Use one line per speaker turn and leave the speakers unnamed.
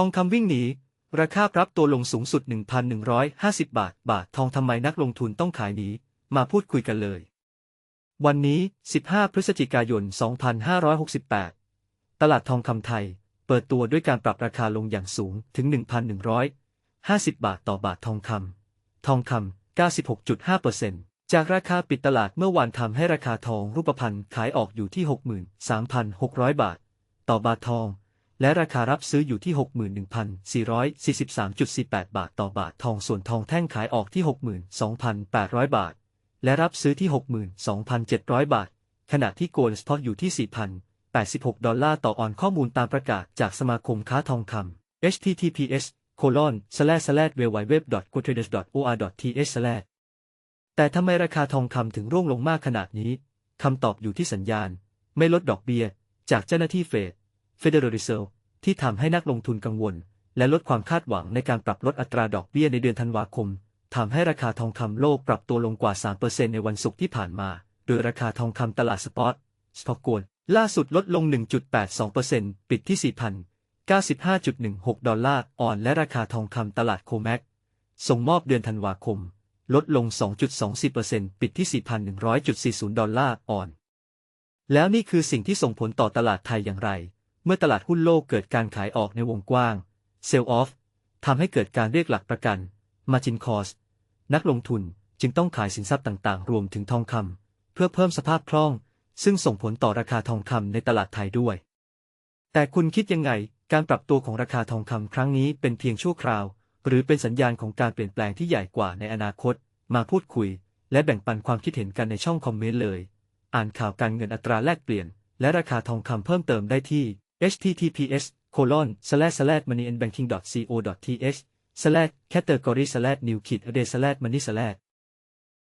ทองคำวิ่งหนี ราคาปรับตัวลงสูงสุด 1,150 บาท บาททองทำไมนักลงทุนต้องขายหนี มาพูดคุยกันเลย วันนี้ 15 พฤศจิกายน 2568 ตลาดทองคำไทย เปิดตัวด้วยการปรับราคาลงอย่างสูงถึง 1,150 บาทต่อบาททองคำ ทองคำ 96.5%จากราคาปิดตลาดเมื่อวานทำให้ราคาทองรูปพรรณขายออกอยู่ที่ 63,600 บาท ต่อบาททอง และราคารับซื้ออยู่ที่ 61,443.48 บาทต่อบาททองส่วนทองแท่งขายออกที่ 62,800 บาท และรับซื้อที่ 62,700 บาท ขณะที่โกลด์สปอตอยู่ที่ 4,086 ดอลลาร์ต่อออนข้อมูลตามประกาศจากสมาคมค้าทองคำ https colon slash slash w w w g o t r a d e r o r t h slash แต่ทำไมราคาทองคำถึงร่วงลงมากขนาดนี้ คำตอบอยู่ที่สัญญาณ ไม่ลดดอกเบี้ย จากเจ้าหน้าที่เฟด Federal Reserve ที่ทำให้นักลงทุนกังวล และลดความคาดหวังในการปรับลดอัตราดอกเบี้ยในเดือนธันวาคมทำให้ราคาทองคำโลกปรับตัวลงกว่า 3%ในวันศุกร์ที่ผ่านมา โดยราคาทองคำตลาดสปอตสปอกลด์ล่าสุดลดลง 1.82%ปิดที่ 4,095.16 ดอลลาร์ออนและราคาทองคำตลาดโคแมกส่งมอบเดือนธันวาคม ลดลง 2.24%ปิดที่ 4,100.40 ดอลลาร์ออน แล้วนี่คือสิ่งที่ส่งผลต่อตลาดไทยอย่างไร เมื่อตลาดหุ้นโลกเกิดการขายออกในวงกว้าง Sell off ทำให้เกิดการเรียกหลักประกัน Margin Cost นักลงทุนจึงต้องขายสินทรัพย์ต่างๆ รวมถึงทองคำเพื่อเพิ่มสภาพคล่อง ซึ่งส่งผลต่อราคาทองคำในตลาดไทยด้วย แต่คุณคิดยังไง การปรับตัวของราคาทองคำครั้งนี้เป็นเพียงชั่วคราว หรือเป็นสัญญาณของการเปลี่ยนแปลงที่ใหญ่กว่าในอนาคต มาพูดคุย และแบ่งปันความคิดเห็นกันในช่องคอมเมนต์เลย อ่านข่าวการเงินอัตราแลกเปลี่ยน และราคาทองคำเพิ่มเติมได้ที่ https colon slash slash moneyandbanking co th slash category slash new kid a day slash money slash